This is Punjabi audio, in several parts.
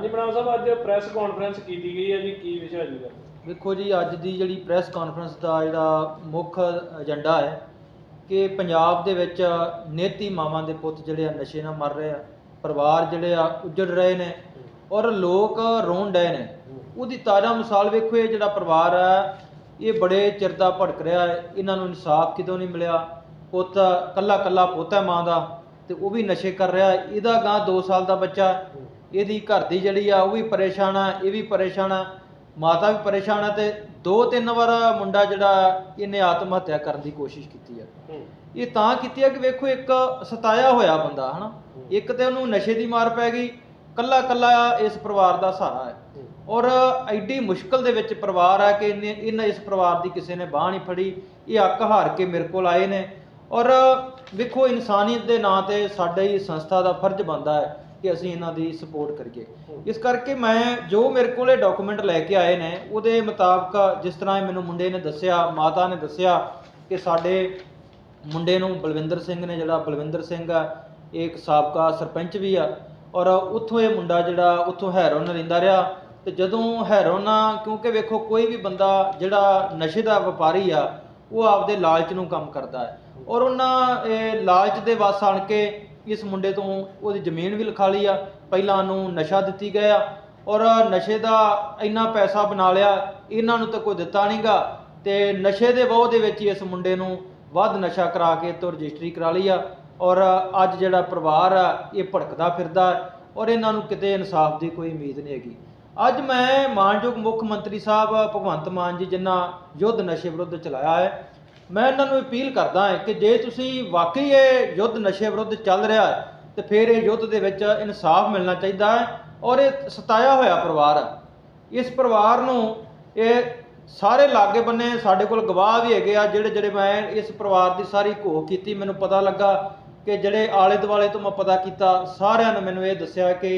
ਹਾਂਜੀ ਮਨਾਮ ਸਾਹਿਬ, ਅੱਜ ਪ੍ਰੈਸ ਕਾਨਫਰੰਸ ਕੀਤੀ ਗਈ ਹੈ ਜੀ, ਕੀ ਵਿਸ਼ਾ ਜੀ ਦਾ? ਵੇਖੋ ਜੀ, ਅੱਜ ਦੀ ਜਿਹੜੀ ਪ੍ਰੈਸ ਕਾਨਫਰੰਸ ਦਾ ਜਿਹੜਾ ਮੁੱਖ ਏਜੰਡਾ ਹੈ ਕਿ ਪੰਜਾਬ ਦੇ ਵਿੱਚ ਨੇਤੀ ਮਾਵਾਂ ਦੇ ਪੁੱਤ ਜਿਹੜੇ ਆ, ਨਸ਼ੇ ਨਾਲ ਮਰ ਰਹੇ ਆ, ਪਰਿਵਾਰ ਜਿਹੜੇ ਆ, ਉੱਜੜ ਰਹੇ ਨੇ ਔਰ ਲੋਕ ਰੋਣ ਡਏ ਨੇ। ਉਹਦੀ ਤਾਜ਼ਾ ਮਿਸਾਲ ਵੇਖੋ, ਇਹ ਜਿਹੜਾ ਪਰਿਵਾਰ ਹੈ ਇਹ ਬੜੇ ਚਿਰ ਦਾ ਭੜਕ ਰਿਹਾ ਹੈ। ਇਹਨਾਂ ਨੂੰ ਇਨਸਾਫ ਕਿਦੋਂ ਨਹੀਂ ਮਿਲਿਆ? ਪੁੱਤ ਕੱਲਾ ਕੱਲਾ ਪੁੱਤ ਹੈ ਮਾਂ ਦਾ ਤੇ ਉਹ ਵੀ ਨਸ਼ੇ ਕਰ ਰਿਹਾ ਇਹਦਾ ਗਾਂ 2 ਸਾਲ ਦਾ ਬੱਚਾ ਇਹਦੀ ਘਰ ਦੀ ਜਿਹੜੀ ਆ ਉਹ ਵੀ ਪਰੇਸ਼ਾਨ ਆ ਇਹ ਵੀ ਪਰੇਸ਼ਾਨ ਆ। ਮਾਤਾ ਵੀ ਪਰੇਸ਼ਾਨ ਆ ਤੇ ਦੋ ਤਿੰਨ ਵਾਰ ਮੁੰਡਾ ਜਿਹੜਾ ਇਹਨੇ ਆਤਮ ਹੱਤਿਆ ਕਰਨ ਦੀ ਕੋਸ਼ਿਸ਼ ਕੀਤੀ ਆ। ਇਹ ਤਾਂ ਕੀਤੀ ਆ ਕਿ ਵੇਖੋ ਇੱਕ ਸਤਾਇਆ ਹੋਇਆ ਬੰਦਾ ਹਨਾ? ਇੱਕ ਤੇ ਉਹਨੂੰ ਨਸ਼ੇ ਦੀ ਮਾਰ ਪੈ ਗਈ ਕੱਲਾ ਕੱਲਾ ਇਸ ਪਰਿਵਾਰ ਦਾ ਸਹਾਰਾ ਹੈ। ਔਰ ਐਡੀ ਮੁਸ਼ਕਲ ਦੇ ਵਿੱਚ ਪਰਿਵਾਰ ਆ ਕਿ ਇਹਨੇ ਇਹਨਾਂ ਇਸ ਪਰਿਵਾਰ ਦੀ ਕਿਸੇ ਨੇ ਬਾਹ ਨਹੀਂ ਫੜੀ ਇਹ ਅੱਕ ਹਾਰ ਕੇ ਮੇਰੇ ਕੋਲ ਆਏ ਨੇ। ਔਰ ਵੇਖੋ ਇਨਸਾਨੀਅਤ ਦੇ ਨਾਂ ਤੇ ਸਾਡੇ ਹੀ ਸੰਸਥਾ ਦਾ ਫਰਜ਼ ਬਣਦਾ ਹੈ ਕਿ ਅਸੀਂ ਇਹਨਾਂ ਦੀ ਸਪੋਰਟ ਕਰੀਏ। ਇਸ ਕਰਕੇ ਮੈਂ ਜੋ ਮੇਰੇ ਕੋਲੇ ਡਾਕੂਮੈਂਟ ਲੈ ਕੇ ਆਏ ਨੇ ਉਹਦੇ ਮੁਤਾਬਕ ਜਿਸ ਤਰ੍ਹਾਂ ਇਹ ਮੈਨੂੰ ਮੁੰਡੇ ਨੇ ਦੱਸਿਆ ਮਾਤਾ ਨੇ ਦੱਸਿਆ ਕਿ ਸਾਡੇ ਮੁੰਡੇ ਨੂੰ ਬਲਵਿੰਦਰ ਸਿੰਘ ਨੇ ਜਿਹੜਾ ਬਲਵਿੰਦਰ ਸਿੰਘ ਆ ਇਹ ਇੱਕ ਸਾਬਕਾ ਸਰਪੰਚ ਵੀ ਆ ਔਰ ਉੱਥੋਂ ਇਹ ਮੁੰਡਾ ਜਿਹੜਾ ਉੱਥੋਂ ਹੈਰੋਨ ਲੈਂਦਾ ਰਿਹਾ ਤੇ ਜਦੋਂ ਹੈਰੋਨ ਕਿਉਂਕਿ ਵੇਖੋ ਕੋਈ ਵੀ ਬੰਦਾ ਜਿਹੜਾ ਨਸ਼ੇ ਦਾ ਵਪਾਰੀ ਆ ਉਹ ਆਪਦੇ ਲਾਲਚ ਨੂੰ ਕੰਮ ਕਰਦਾ ਹੈ। ਔਰ ਉਹਨਾਂ ਇਹ ਲਾਲਚ ਦੇ ਵਸ ਆਣ ਕੇ ਇਸ ਮੁੰਡੇ ਤੋਂ ਉਹਦੀ ਜ਼ਮੀਨ ਵੀ ਲਿਖਾ ਲਈ ਆ, ਪਹਿਲਾਂ ਉਹਨੂੰ ਨਸ਼ਾ ਦਿੱਤੀ ਗਏ ਆ, ਔਰ ਨਸ਼ੇ ਦਾ ਇੰਨਾ ਪੈਸਾ ਬਣਾ ਲਿਆ, ਇਹਨਾਂ ਨੂੰ ਤਾਂ ਕੋਈ ਦਿੱਤਾ ਨਹੀਂਗਾ, ਤੇ ਨਸ਼ੇ ਦੇ ਬਹੁ ਦੇ ਵਿੱਚ ਹੀ ਇਸ ਮੁੰਡੇ ਨੂੰ ਵੱਧ ਨਸ਼ਾ ਕਰਾ ਕੇ ਤੋਂ ਰਜਿਸਟਰੀ ਕਰਾ ਲਈ ਆ, ਔਰ ਅੱਜ ਜਿਹੜਾ ਪਰਿਵਾਰ ਆ, ਇਹ ਭੜਕਦਾ ਫਿਰਦਾ, ਔਰ ਇਹਨਾਂ ਨੂੰ ਕਿਤੇ ਇਨਸਾਫ ਦੀ ਕੋਈ ਉਮੀਦ ਨਹੀਂ ਹੈਗੀ। ਅੱਜ ਮੈਂ ਮਾਨਯੋਗ ਮੁੱਖ ਮੰਤਰੀ ਸਾਹਿਬ ਭਗਵੰਤ ਮਾਨ ਜੀ ਜਿਨ੍ਹਾਂ ਯੁੱਧ ਨਸ਼ੇ ਵਿਰੁੱਧ ਚਲਾਇਆ ਹੈ ਮੈਂ ਇਹਨਾਂ ਨੂੰ ਅਪੀਲ ਕਰਦਾ ਹਾਂ ਕਿ ਜੇ ਤੁਸੀਂ ਵਾਕਈ ਇਹ ਯੁੱਧ ਨਸ਼ੇ ਵਿਰੁੱਧ ਚੱਲ ਰਿਹਾ ਹੈ, ਤੇ ਫਿਰ ਇਹ ਯੁੱਧ ਦੇ ਵਿੱਚ ਇਨਸਾਫ ਮਿਲਣਾ ਚਾਹੀਦਾ ਹੈ ਔਰ ਇਹ ਸਤਾਇਆ ਹੋਇਆ ਪਰਿਵਾਰ ਹੈ। ਇਸ ਪਰਿਵਾਰ ਨੂੰ ਇਹ ਸਾਰੇ ਲਾਗੇ ਬੰਨੇ ਸਾਡੇ ਕੋਲ ਗਵਾਹ ਵੀ ਹੈਗੇ ਆ, ਜਿਹੜੇ ਜਿਹੜੇ ਮੈਂ ਇਸ ਪਰਿਵਾਰ ਦੀ ਸਾਰੀ ਘੋਖ ਕੀਤੀ। ਮੈਨੂੰ ਪਤਾ ਲੱਗਾ ਕਿ ਜਿਹੜੇ ਆਲੇ ਦੁਆਲੇ ਤੋਂ ਮੈਂ ਪਤਾ ਕੀਤਾ, ਸਾਰਿਆਂ ਨੇ ਮੈਨੂੰ ਇਹ ਦੱਸਿਆ ਕਿ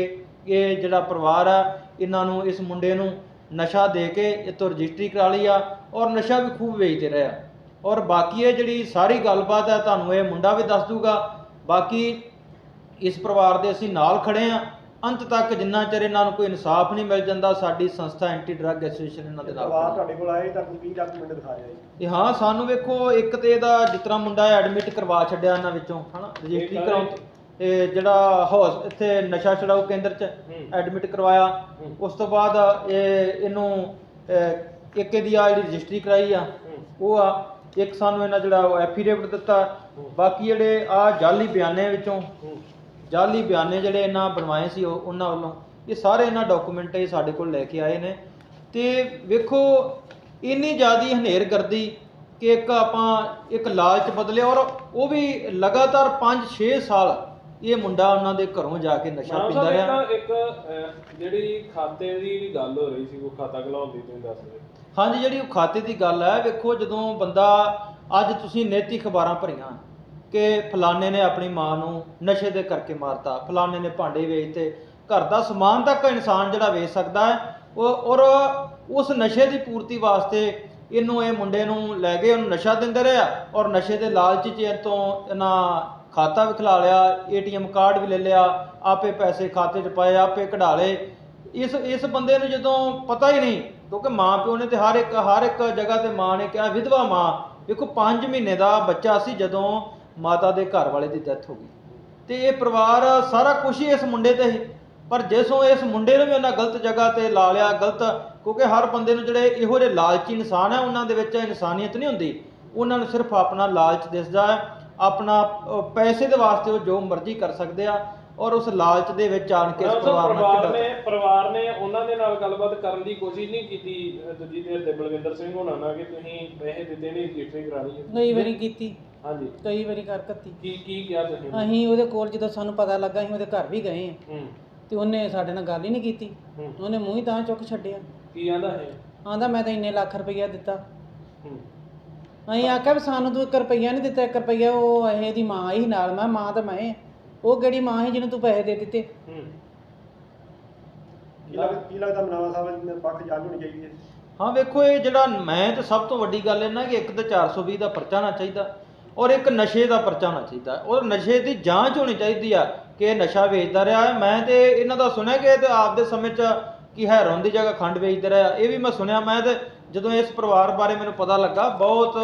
ਇਹ ਜਿਹੜਾ ਪਰਿਵਾਰ ਆ, ਇਹਨਾਂ ਨੂੰ, ਇਸ ਮੁੰਡੇ ਨੂੰ ਨਸ਼ਾ ਦੇ ਕੇ ਇਹ ਤੋਂ ਰਜਿਸਟਰੀ ਕਰਾ ਲਈ ਆ ਔਰ ਨਸ਼ਾ ਵੀ ਖੂਬ ਵੇਚਦੇ ਰਹੇ ਆ। ਔਰ ਬਾਕੀ ਇਹ ਜਿਹੜੀ ਸਾਰੀ ਗੱਲਬਾਤ ਹੈ ਤੁਹਾਨੂੰ ਇਹ ਮੁੰਡਾ ਵੀ ਦੱਸ ਦੂਗਾ ਬਾਕੀ ਇਸ ਪਰਿਵਾਰ ਦੇ ਅਸੀਂ ਨਾਲ ਖੜੇ ਆ ਅੰਤ ਤੱਕ ਜਿੰਨਾ ਚਿਰ ਇਹਨਾਂ ਨੂੰ ਕੋਈ ਇਨਸਾਫ ਨਹੀਂ ਮਿਲ ਜਾਂਦਾ ਸਾਡੀ ਸੰਸਥਾ ਐਂਟੀ ਡਰੱਗ ਐਸੋਸੀਏਸ਼ਨ ਇਹਨਾਂ ਦੇ ਨਾਲ ਪਰਿਵਾਰ। ਤੁਹਾਡੇ ਕੋਲ ਆਏ ਤਾਂ ਕੋਈ 20 ਡਾਕੂਮੈਂਟ ਦਿਖਾਇਆ ਜੀ ਤੇ ਹਾਂ ਸਾਨੂੰ ਵੇਖੋ ਇੱਕ ਤੇ ਇਹਦਾ ਜਿਸ ਤਰ੍ਹਾਂ ਮੁੰਡਾ ਐਡਮਿਟ ਕਰਵਾ ਛੱਡਿਆ ਇਹਨਾਂ ਵਿੱਚੋਂ ਹਨਾ ਰਜਿਸਟਰੀ ਇਹ ਕਰਾਉਣ ਤੇ ਜਿਹੜਾ ਹੌਸ ਇੱਥੇ ਨਸ਼ਾ ਛਡਾਊ ਕੇਂਦਰ 'ਚ। ਐਡਮਿਟ ਕਰਵਾਇਆ। ਉਸ ਤੋਂ ਬਾਅਦ ਇਹ ਇਹਨੂੰ ਇੱਕ ਇਹਦੀ ਆ ਜਿਹੜੀ ਰਜਿਸਟਰੀ ਕਰਾਈ ਆ ਉਹ ਆ ਇੱਕ ਸਾਨੂੰ ਇਹਨਾਂ ਜਿਹੜਾ ਐਫੀਡੇਵਿਟ ਦਿੱਤਾ। ਬਾਕੀ ਜਿਹੜੇ ਆ ਜਾਲੀ ਬਿਆਨੇ ਵਿੱਚੋਂ ਜਾਲੀ ਬਿਆਨੇ ਜਿਹੜੇ ਇਹਨਾਂ ਬਣਵਾਏ ਸੀ ਉਹ ਉਹਨਾਂ ਵੱਲੋਂ ਇਹ ਸਾਰੇ ਇਹਨਾਂ ਡਾਕੂਮੈਂਟ ਇਹ ਸਾਡੇ ਕੋਲ ਲੈ ਕੇ ਆਏ ਨੇ। ਤੇ ਵੇਖੋ ਇੰਨੀ ਜ਼ਿਆਦੀ ਹਨੇਰਗਰਦੀ ਕਿ ਇੱਕ ਆਪਾਂ ਇੱਕ ਲਾਲਚ ਬਦਲਿਆ ਔਰ ਉਹ ਵੀ ਲਗਾਤਾਰ 5-6 ਸਾਲ ਇਹ ਮੁੰਡਾ ਉਹਨਾਂ ਦੇ ਘਰੋਂ ਜਾ ਕੇ ਨਸ਼ਾ ਪੀਂਦਾ ਰਿਹਾ। ਇੱਕ ਜਿਹੜੀ ਖਾਤੇ ਦੀ ਵੀ ਗੱਲ ਹੋ ਰਹੀ ਸੀ ਉਹ ਖਾਤਾ ਖਲਾਉਣ ਦੀ ਤੁਸੀਂ ਦੱਸ ਰਹੇ ਹਾਂਜੀ, ਜਿਹੜੀ ਉਹ ਖਾਤੇ ਦੀ ਗੱਲ ਹੈ, ਵੇਖੋ ਜਦੋਂ ਬੰਦਾ, ਅੱਜ ਤੁਸੀਂ ਨੈਤੀ ਖਬਰਾਂ ਭਰੀਆਂ ਕਿ ਫਲਾਣੇ ਨੇ ਆਪਣੀ ਮਾਂ ਨੂੰ ਨਸ਼ੇ ਦੇ ਕਰਕੇ ਮਾਰਤਾ, ਫਲਾਣੇ ਨੇ ਭਾਂਡੇ ਵੇਚਤੇ, ਘਰ ਦਾ ਸਮਾਨ ਤੱਕ ਇਨਸਾਨ ਜਿਹੜਾ ਵੇਚ ਸਕਦਾ ਹੈ, ਉਹ, ਔਰ ਉਸ ਨਸ਼ੇ ਦੀ ਪੂਰਤੀ ਵਾਸਤੇ ਇਹਨੂੰ, ਇਹ ਮੁੰਡੇ ਨੂੰ ਲੈ ਗਏ ਉਹਨੂੰ ਨਸ਼ਾ ਦਿੰਦੇ ਰਿਹਾ ਔਰ ਨਸ਼ੇ ਦੇ ਲਾਲਚ 'ਚ ਇਹ ਤੋਂ ਇਹਨਾਂ ਖਾਤਾ ਵੀ ਖਿਲਾ ਲਿਆ, ਏਟੀਐਮ ਕਾਰਡ ਵੀ ਲੈ ਲਿਆ, ਆਪੇ ਪੈਸੇ ਖਾਤੇ 'ਚ ਪਾਏ, ਆਪੇ ਕਢਾ ਲਏ ਇਸ ਇਸ ਬੰਦੇ ਨੂੰ ਜਦੋਂ ਪਤਾ ਹੀ ਨਹੀਂ, ਕਿਉਂਕਿ ਮਾਂ ਪਿਓ ਨੇ ਤੇ ਹਰ ਇੱਕ ਹਰ ਇੱਕ ਜਗ੍ਹਾ ਤੇ ਮਾਂ ਨੇ ਕਿਹਾ, ਵਿਧਵਾ ਮਾਂ, ਵੇਖੋ 5 ਮਹੀਨੇ ਦਾ ਬੱਚਾ ਸੀ ਜਦੋਂ ਮਾਤਾ ਦੇ ਘਰ ਵਾਲੇ ਦੀ ਡੈਥ ਹੋ ਗਈ। ਤੇ ਇਹ ਪਰਿਵਾਰ ਸਾਰਾ ਕੁਝ ਹੀ ਇਸ ਮੁੰਡੇ ਤੇ ਸੀ। ਪਰ ਜਿਸੋਂ ਇਸ ਮੁੰਡੇ ਨੂੰ ਵੀ ਉਹਨਾਂ ਗਲਤ ਜਗ੍ਹਾ ਤੇ ਲਾ ਲਿਆ, ਗਲਤ, ਕਿਉਂਕਿ ਹਰ ਬੰਦੇ ਨੂੰ ਜਿਹੜੇ ਇਹੋ ਜਿਹੇ ਲਾਲਚੀ ਇਨਸਾਨ ਹੈ, ਉਹਨਾਂ ਦੇ ਵਿੱਚ ਇਨਸਾਨੀਅਤ ਨਹੀਂ ਹੁੰਦੀ। ਉਹਨਾਂ ਨੂੰ ਸਿਰਫ ਆਪਣਾ ਲਾਲਚ ਦਿਸਦਾ ਹੈ, ਆਪਣਾ ਪੈਸੇ ਦੇ ਵਾਸਤੇ ਉਹ ਜੋ ਮਰਜ਼ੀ ਕਰ ਸਕਦੇ ਆ। ਔਰ ਉਸ ਲਾਲਚ ਦੇ ਵਿੱਚ ਆਣ ਕੇ ਇਸ ਪਰਿਵਾਰ ਨਾਲ ਪਰਿਵਾਰ ਢਿੱਡਾ- ਨੇ ਪਰਿਵਾਰ ਨੇ ਉਹਨਾਂ ਦੇ ਨਾਲ ਗੱਲਬਾਤ ਕਰਨ ਦੀ ਕੋਸ਼ਿਸ਼ ਨਹੀਂ ਕੀਤੀ ਅਹ, ਦੂਜੀ ਧਿਰ ਦੇ ਬਲਵਿੰਦਰ ਸਿੰਘ ਹੋਣਾ ਨਾਲ ਕਿ ਤੁਸੀਂ ਪੈਸੇ ਦਿੱਤੇ ਨਹੀਂ ਰਜਿਸਟਰੀ ਕਰਾਣੀ ਹੈ। ਕਈ ਵਾਰੀ ਕੀਤੀ। ਹਾਂਜੀ। ਕਈ ਵਾਰੀ ਕਰ ਕੱਤੀ ਕੀ ਕੀ ਕਿਹਾ ਤੁਸੀਂ? ਅਸੀਂ ਉਹਦੇ ਕੋਲ ਜਦੋਂ ਸਾਨੂੰ ਪਤਾ ਲੱਗਾ ਅਸੀਂ ਉਹਦੇ ਘਰ ਵੀ ਗਏ ਹੂੰ। ਤੇ ਉਹਨੇ ਸਾਡੇ ਨਾਲ ਗੱਲ ਹੀ ਨਹੀਂ ਕੀਤੀ। ਹੂੰ। ਉਹਨੇ ਮੂੰਹ ਹੀ ਤਾਂ ਚੁੱਕ ਛੱਡਿਆ। ਕੀ ਆਂਦਾ ਹੈ ਆਂਦਾ ਮੈਂ ਤਾਂ ਇੰਨੇ ਲੱਖ ਰੁਪਈਆ ਦਿੱਤਾ। ਹੂੰ। ਅਸੀਂ ਆਖਿਆ ਵੀ ਸਾਨੂੰ ਤੂੰ 1 ਰੁਪਈਆ ਨਹੀਂ ਦਿੱਤਾ 1 ਰੁਪਈਆ ਉਹ ਇਹ ਇਹਦੀ ਮਾਂ ਹੀ ਨਾਲ। ਮੈਂ ਕਿਹਾ ਮਾਂ ਤਾਂ ਮੈਂ। ਉਹ ਕਿਹੜੀ ਮਾਂ ਹੈ ਜਿਹਨੂੰ ਤੂੰ ਪੈਸੇ ਦੇ ਦਿੱਤੇ? ਹੂੰ। ਕੀ ਲੱਗ ਕੀ ਲੱਗਦਾ ਮਨਾਵਾ ਸਾਹਿਬ ਜੀ ਪੱਖ ਜਾਂਚ ਹੋਣੀ ਚਾਹੀਦੀ ਹੈ? ਹਾਂ ਵੇਖੋ ਇਹ ਜਿਹੜਾ ਮੈਂ ਤੇ ਸਭ ਤੋਂ ਵੱਡੀ ਗੱਲ ਇਹ ਨਾ ਕਿ ਇੱਕ ਤੇ 420 ਦਾ ਪਰਚਾ ਨਾ ਚਾਹੀਦਾ ਔਰ ਇੱਕ ਨਸ਼ੇ ਦਾ ਪਰਚਾ ਹੋਣਾ ਚਾਹੀਦਾ। ਔਰ ਨਸ਼ੇ ਦੀ ਜਾਂਚ ਹੋਣੀ ਚਾਹੀਦੀ ਆ ਕਿ ਇਹ ਨਸ਼ਾ ਵੇਚਦਾ ਰਿਹਾ ਹੈ। ਮੈਂ ਤੇ ਇਹਨਾਂ ਦਾ ਸੁਣਿਆ ਕਿ ਇਹ ਤੇ ਆਪਦੇ ਸਮੇਂ 'ਚ ਕੀ ਹੈਰੋਨ ਦੀ ਜਗ੍ਹਾ ਖੰਡ ਵੇਚਦਾ ਰਿਹਾ। ਇਹ ਵੀ ਮੈਂ ਸੁਣਿਆ ਮੈਂ ਤੇ ਜਦੋਂ ਇਸ ਪਰਿਵਾਰ ਬਾਰੇ ਮੈਨੂੰ ਪਤਾ ਲੱਗਾ ਬਹੁਤ